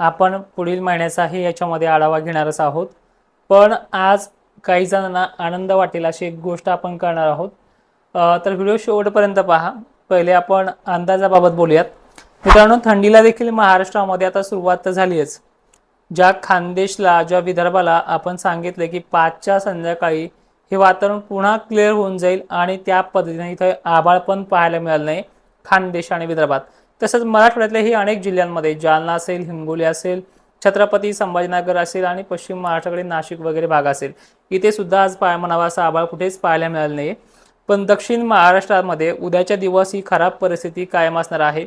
आपण पुढील महिन्याचाही याच्यामध्ये आढावा घेणारच आहोत. पण आज काही जणांना आनंद वाटेल अशी एक गोष्ट आपण करणार आहोत. तर व्हिडिओ शेवटपर्यंत पहा. पहिले आपण अंदाजाबाबत बोलूयात. मित्रांनो थंडीला देखील महाराष्ट्रामध्ये आता सुरुवात तर झालीच. ज्या खानदेशला ज्या विदर्भाला आपण सांगितलं की पाचच्या संध्याकाळी हे वातावरण पुन्हा क्लिअर होऊन जाईल आणि त्या पद्धतीने इथं आभाळ पण पाहायला मिळालं नाही खानदेश आणि विदर्भात. तसंच मराठवाड्यातल्याही अनेक जिल्ह्यांमध्ये जालना असेल हिंगोली असेल छत्रपती संभाजीनगर असेल आणि पश्चिम महाराष्ट्राकडे नाशिक वगैरे भाग असेल. इथे सुद्धा आज पाय म्हणावा असा आभाळ कुठेच पाहायला मिळाला नाही पण दक्षिण महाराष्ट्रामध्ये उद्याच्या दिवस ही खराब परिस्थिती कायम असणार आहे.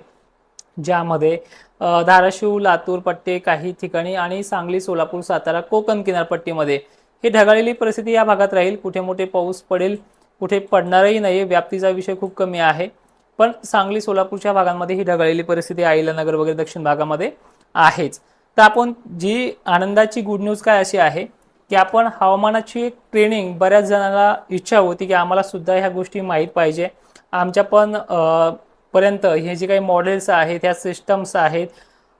ज्यामध्ये धाराशिव लातूर पट्टे काही ठिकाणी आणि सांगली सोलापूर सातारा कोकण किनारपट्टीमध्ये. ही ढगाळलेली परिस्थिती या भागात राहील. कुठे मोठे पाऊस पडेल कुठे पडणारही नाही व्याप्तीचा विषय खूप कमी आहे. पण सांगली सोलापूरच्या भागांमध्ये ही ढगाळलेली परिस्थिती आईलानगर वगैरे दक्षिण भागामध्ये आहेच. तर आपण जी आनंदाची गुड न्यूज काय अशी आहे की आपण हवामानाची एक ट्रेनिंग बऱ्याच जणांना इच्छा होती की आम्हाला सुद्धा ह्या गोष्टी माहीत पाहिजे. आमच्या पण पर्यंत हे जे काही मॉडेल्स आहेत ह्या सिस्टम्स आहेत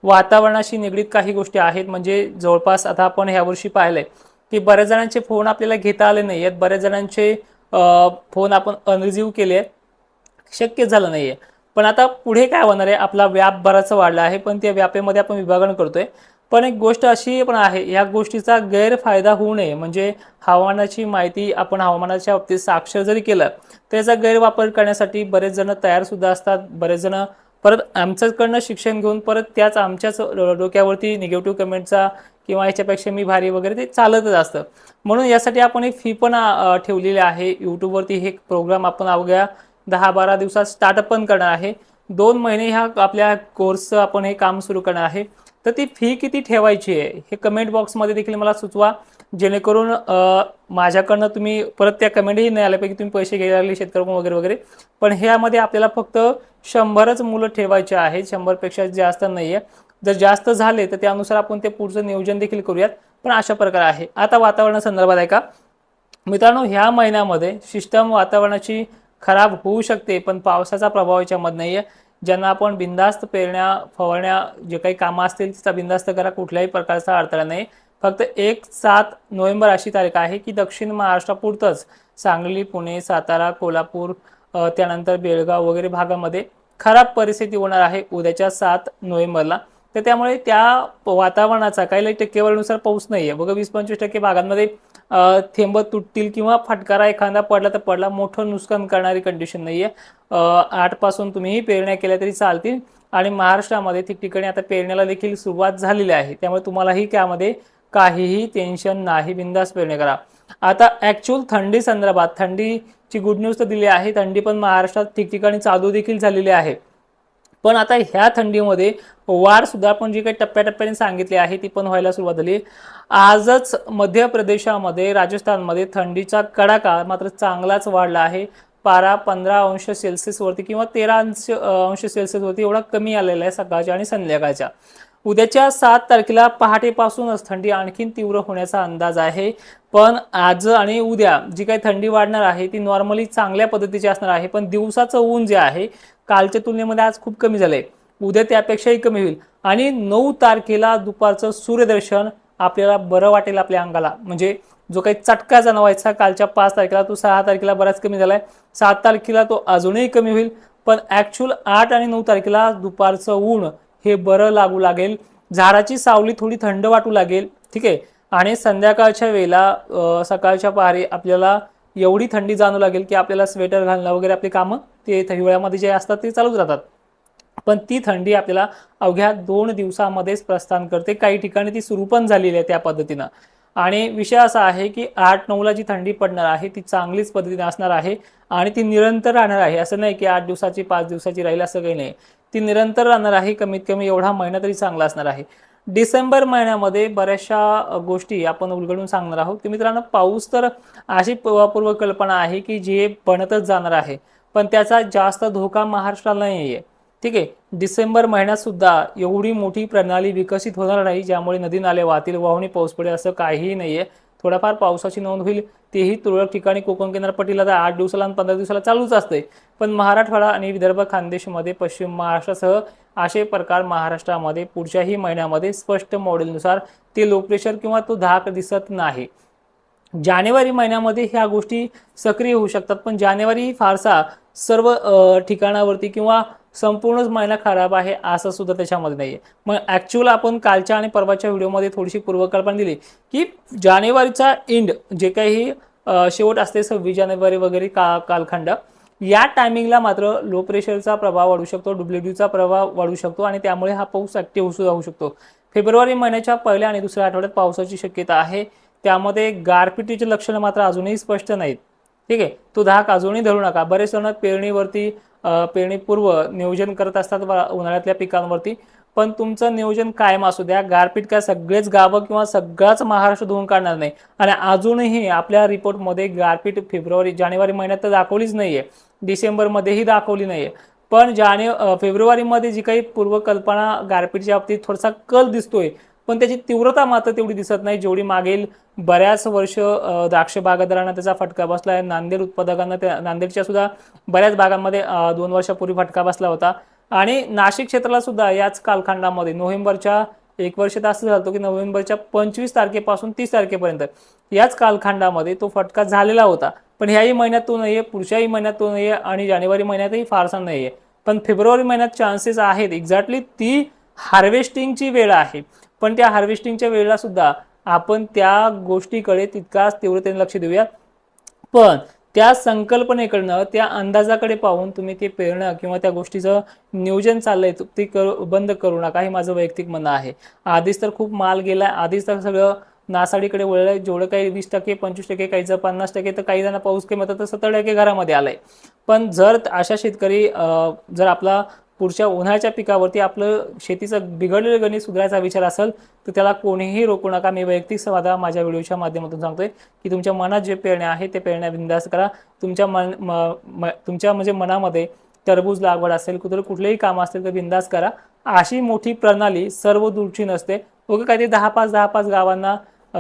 वातावरणाशी निगडीत काही गोष्टी आहेत. म्हणजे जवळपास आता आपण ह्या वर्षी आहे की बऱ्याच जणांचे फोन आपल्याला घेता आले नाही आहेत बऱ्याच जणांचे फोन आपण अनरिझिव्ह केले आहेत शक्य झालं नाही आहे पण आता पुढे काय होणार आहे? आपला व्याप बराच वाढला आहे पण त्या व्यापेमध्ये आपण विभागण करतोय. पण एक गोष्ट अशी पण आहे या गोष्टीचा गैरफायदा होऊ नये. म्हणजे हवामानाची माहिती आपण हवामानाच्या बाबतीत साक्षर जरी केलं त्याचा गैरवापर करण्यासाठी बरेच जण तयारसुद्धा असतात. बरेच जण परत आमच्याकडनं शिक्षण घेऊन परत त्याच आमच्याच डोक्यावरती निगेटिव्ह कमेंटचा किंवा याच्यापेक्षा मी भारी वगैरे ते चालतच असतं. म्हणून यासाठी आपण एक फी पण ठेवलेली आहे. यूट्यूबवरती हे प्रोग्राम आपण अवघ्या दहा बारा दिवसात स्टार्टअप पण करणार आहे. दोन महिने ह्या आपल्या कोर्सचं आपण हे काम सुरू करणार आहे. तर ती फी किती ठेवायची आहे? हे कमेंट बॉक्समध्ये देखील मला सुचवा. जेणेकरून माझ्याकडनं तुम्ही परत त्या कमेंटही नाही आल्या पाहिजे तुम्ही पैसे घ्यायला लागले शेतकऱ्यांकडून वगैरे वगैरे. पण ह्यामध्ये आपल्याला फक्त शंभरच मुलं ठेवायचे आहेत. शंभरपेक्षा जास्त नाही आहे जर जास्त झाले तर त्यानुसार आपण ते पुढचं नियोजन देखील करूयात. पण अशा प्रकारे आहे. आता वातावरणासंदर्भात आहे का मित्रांनो ह्या महिन्यामध्ये सिस्टम वातावरणाची खराब होऊ शकते पण पावसाचा प्रभाव याच्यामध्ये नाही आहे ज्यांना आपण बिंदास्त पेरण्या फवारण्या जे काही कामं असतील त्याचा बिंदास्त करा कुठल्याही प्रकारचा अडथळा नाही. फक्त एक सात नोव्हेंबर अशी तारीख आहे की दक्षिण महाराष्ट्रापुरतंच सांगली पुणे सातारा कोल्हापूर त्यानंतर बेळगाव वगैरे भागामध्ये खराब परिस्थिती होणार आहे उद्याच्या सात नोव्हेंबरला. तर त्यामुळे त्या वातावरणाचा काही टक्केवारीनुसार पाऊस नाही आहे बघा वीस पंचवीस टक्के भागांमध्ये थेंब तुटतील किंवा फटकारा एखादा पडला तर पडला. मोठं नुकसान करणारी कंडिशन नाही आहे आठपासून तुम्हीही पेरण्या केल्या तरी चालतील. आणि महाराष्ट्रामध्ये ठिकठिकाणी आता पेरण्याला देखील सुरुवात झालेली आहे. त्यामुळे तुम्हालाही त्यामध्ये काहीही टेन्शन नाही. बिंदास पेरणी करा. आता ॲक्च्युअल थंडी संदर्भात थंडीची गुड न्यूज तर दिली आहे. थंडी पण महाराष्ट्रात ठिकठिकाणी चालू देखील झालेली आहे. पण आता ह्या थंडीमध्ये वाढसुद्धा आपण जी काही टप्प्याटप्प्याने सांगितली आहे ती पण व्हायला सुरुवात झाली. आजच मध्य प्रदेशामध्ये राजस्थानमध्ये थंडीचा कडाका मात्र चांगलाच वाढला आहे. पारा पंधरा अंश सेल्सिअसवरती किंवा तेरा अंश अंश सेल्सिअसवरती एवढा कमी आलेला आहे सकाळच्या आणि संध्याकाळच्या. उद्याच्या सात तारखेला पहाटेपासूनच थंडी आणखीन तीव्र होण्याचा अंदाज आहे. पण आज आणि उद्या जी काही थंडी वाढणार आहे ती नॉर्मली चांगल्या पद्धतीची असणार आहे. पण दिवसाचं ऊन जे आहे कालच्या तुलनेमध्ये आज खूप कमी झालंय. उद्या त्यापेक्षाही कमी होईल. आणि नऊ तारखेला दुपारचं सूर्यदर्शन आपल्याला बरं वाटेल आपल्या अंगाला. म्हणजे जो काही चटका जाणवायचा कालच्या पाच तारखेला तो सहा तारखेला बराच कमी झालाय. सात तारखेला तो अजूनही कमी होईल. पण ॲक्च्युअल आठ आणि नऊ तारखेला दुपारचं ऊन हे बरं लागू लागेल. झाडाची सावली थोडी थंड वाटू लागेल. ठीक आहे? आणि संध्याकाळच्या वेळेला सकाळच्या पहारी आपल्याला एवढी थंडी जाणू लागेल की आपल्याला स्वेटर घालणं वगैरे आपली कामं ते हिवाळ्यामध्ये जे असतात ते चालूच राहतात. पण ती थंडी आपल्याला अवघ्या दोन दिवसामध्येच प्रस्थान करते. काही ठिकाणी ती सुरू पण झालेली आहे त्या पद्धतीनं. आणि विषय असा आहे की आठ नऊला जी थंडी पडणार आहे ती चांगलीच पद्धतीने असणार आहे आणि ती निरंतर राहणार आहे. असं नाही की आठ दिवसाची पाच दिवसाची राहील असं काही नाही. ती निरंतर राहणार आहे कमीत कमी एवढा महिना तरी चांगला असणार आहे. डिसेंबर महिन्यामध्ये बऱ्याचशा गोष्टी आपण उलगडून सांगणार आहोत. की मित्रांनो पाऊस तर अशी प- पूर्वकल्पना आहे की जे बनतच जाणार आहे पण त्याचा जास्त धोका महाराष्ट्राला नाही आहे ठीक आहे डिसेंबर महिन्यात सुद्धा एवढी मोठी प्रणाली विकसित होणार नाही ज्यामुळे नदी नाले वाहतील वाहुणी पाऊस पडेल असं काहीही नाही आहे थोडाफार पावसाची नोंद होईल. तेही तुरळक ठिकाणी कोकण किनारपट्टीला तर आठ दिवसाला आणि पंधरा दिवसाला चालूच असते पण मराठवाडा आणि विदर्भ खानदेशमध्ये पश्चिम महाराष्ट्रासह असे प्रकार महाराष्ट्रामध्ये पुढच्याही महिन्यामध्ये स्पष्ट मॉडेलनुसार ते लो प्रेशर किंवा तो धाक दिसत नाही. जानेवारी महिन्यामध्ये ह्या गोष्टी सक्रिय होऊ शकतात पण जानेवारी फारसा सर्व ठिकाणावरती किंवा संपूर्णच महिना खराब आहे असं सुद्धा त्याच्यामध्ये नाही आहे मग ॲक्च्युअल आपण कालच्या आणि परवाच्या व्हिडिओमध्ये थोडीशी पूर्वकल्पना दिली की जानेवारीचा एंड जे काही शेवट असते सव्वीस जानेवारी वगैरे का कालखंड या टायमिंगला मात्र लो प्रेशरचा प्रभाव वाढू शकतो डब्ल्यूडीचा प्रभाव वाढू शकतो आणि त्यामुळे हा पाऊस ॲक्टिव्ह सुद्धा होऊ शकतो. फेब्रुवारी महिन्याच्या पहिल्या आणि दुसऱ्या आठवड्यात पावसाची शक्यता आहे. त्यामध्ये गारपिटीचे लक्षणं मात्र अजूनही स्पष्ट नाहीत. ठीक आहे? तो धाक अजूनही धरू नका. बरेच जण पेरणीवरती पेरणीपूर्व नियोजन करत असतात उन्हाळ्यातल्या पिकांवरती. पण तुमचं नियोजन कायम असू द्या. गारपीट काय सगळेच गावं किंवा सगळाच महाराष्ट्र धुवून काढणार नाही. आणि अजूनही आपल्या रिपोर्टमध्ये गारपीट फेब्रुवारी जानेवारी महिन्यात तर दाखवलीच नाही आहे डिसेंबरमध्येही दाखवली नाही आहे पण जाने फेब्रुवारीमध्ये जी काही पूर्वकल्पना गारपीटच्या बाबतीत थोडासा कल दिसतोय पण त्याची तीव्रता मात्र तेवढी दिसत नाही जेवढी मागील बऱ्याच वर्ष द्राक्ष बागायतदारांना त्याचा फटका बसला आहे नांदेड उत्पादकांना त्या नांदेडच्या सुद्धा बऱ्याच भागांमध्ये दोन वर्षापूर्वी फटका बसला होता. आणि नाशिक क्षेत्राला सुद्धा याच कालखंडामध्ये नोव्हेंबरच्या एक वर्ष तर असं झालं की नोव्हेंबरच्या पंचवीस तारखेपासून तीस तारखेपर्यंत याच कालखंडामध्ये तो फटका झालेला होता. पण ह्याही महिन्यात तो नाही आहे पुढच्याही महिन्यात तो नाही आहे आणि जानेवारी महिन्यातही फारसा नाही आहे पण फेब्रुवारी महिन्यात चान्सेस आहेत. एक्झॅक्टली ती हार्वेस्टिंगची वेळ आहे. पण त्या हार्वेस्टिंगच्या वेळेला सुद्धा आपण त्या गोष्टीकडे तितकाच तीव्रतेने लक्ष देऊया. पण त्या संकल्पनेकडनं त्या अंदाजाकडे पाहून तुम्ही ते पेरणं किंवा त्या गोष्टीचं नियोजन चाललंय ते करू बंद करू नका हे माझं वैयक्तिक म्हणणं आहे. आधीच तर खूप माल गेलाय आधीच तर सगळं नासाडीकडे वळलंय जेवढं काही वीस टक्के पंचवीस टक्के काही जर पन्नास टक्के तर काही जण पाऊस कमी तर सत्तर टक्के घरामध्ये आलाय. पण जर अशा शेतकरी जर आपला पुढच्या उन्हाळ्याच्या पिकावरती आपलं शेतीचं बिघडलेलं गणित सुधारायचा विचार असेल तर त्याला कोणीही रोखू नका. मी वैयक्तिक समाधा माझ्या व्हिडिओच्या माध्यमातून सांगतोय की तुमच्या मनात जे पेरण्या आहे ते पेरण्या बिंदास करा. तुमच्या मन म- म- तुमच्या म्हणजे मनामध्ये टरबूज लागवड असेल कुठलं कुठलेही काम असेल तर बिंदास करा. अशी मोठी प्रणाली सर्व दूरची नसते. ओके काही दहा पाच दहा पाच गावांना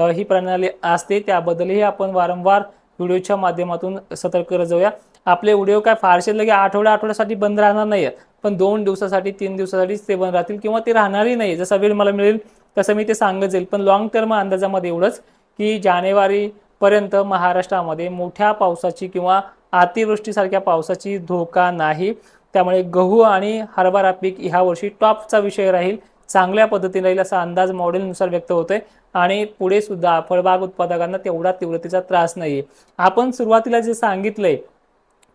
ही प्रणाली असते. त्याबद्दलही आपण वारंवार व्हिडिओच्या माध्यमातून सतर्क करत जाऊया आपले व्हिडिओ काय फारसे लगे आठवड्या आठवड्यासाठी बंद राहणार नाही पण दोन दिवसासाठी तीन दिवसासाठीच ते बंद राहतील किंवा ते राहणारही नाही जसा वेळ मला मिळेल तसं मी ते सांगत जाईल. पण लॉंग टर्म अंदाजामध्ये एवढंच की जानेवारी पर्यंत महाराष्ट्रामध्ये मोठ्या पावसाची किंवा अतिवृष्टीसारख्या पावसाची धोका नाही. त्यामुळे गहू आणि हरभरा पीक ह्या वर्षी टॉपचा विषय राहील. चांगल्या पद्धतीने राहील असा अंदाज मॉडेलनुसार व्यक्त होतोय. आणि पुढे सुद्धा फळबाग उत्पादकांना तेवढा तीव्रतेचा त्रास नाहीये. आपण सुरुवातीला जे सांगितलंय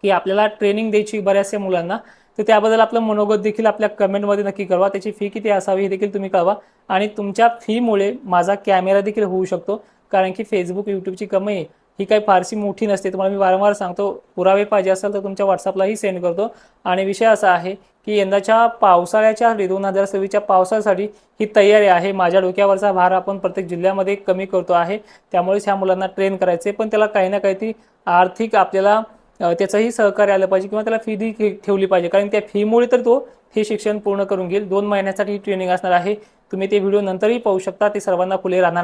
की आपल्याला ट्रेनिंग द्यायची बऱ्याचशा मुलांना तर त्याबद्दल आपलं मनोगत देखील आपल्या कमेंटमध्ये नक्की कळवा. त्याची फी किती असावी हे देखील तुम्ही कळवा. आणि तुमच्या फीमुळे माझा कॅमेरा देखील होऊ शकतो. कारण की फेसबुक यूट्यूबची कमाई ही काही फारशी मोठी नसते. तुम्हाला मी वारंवार सांगतो पुरावे पाहिजे असेल तर तुमच्या व्हॉट्सअपलाही सेंड करतो. आणि विषय असा आहे की यंदाच्या पावसाळ्याच्या दोन हजार सव्वीसच्या पावसाळ्यासाठी ही तयारी आहे. माझ्या डोक्यावरचा भार आपण प्रत्येक जिल्ह्यामध्ये कमी करतो आहे. त्यामुळेच ह्या मुलांना ट्रेन करायचे पण त्याला काही ना काहीतरी आर्थिक आपल्याला त्याचंही सहकार्य आलं पाहिजे किंवा त्याला फी देखील ठेवली पाहिजे. कारण त्या फीमुळे तर तो हे शिक्षण पूर्ण करून घेईल. दोन महिन्यासाठी ट्रेनिंग असणार आहे. तुम्ही ते व्हिडिओ नंतरही पाहू शकता. ते सर्वांना खुले राहणार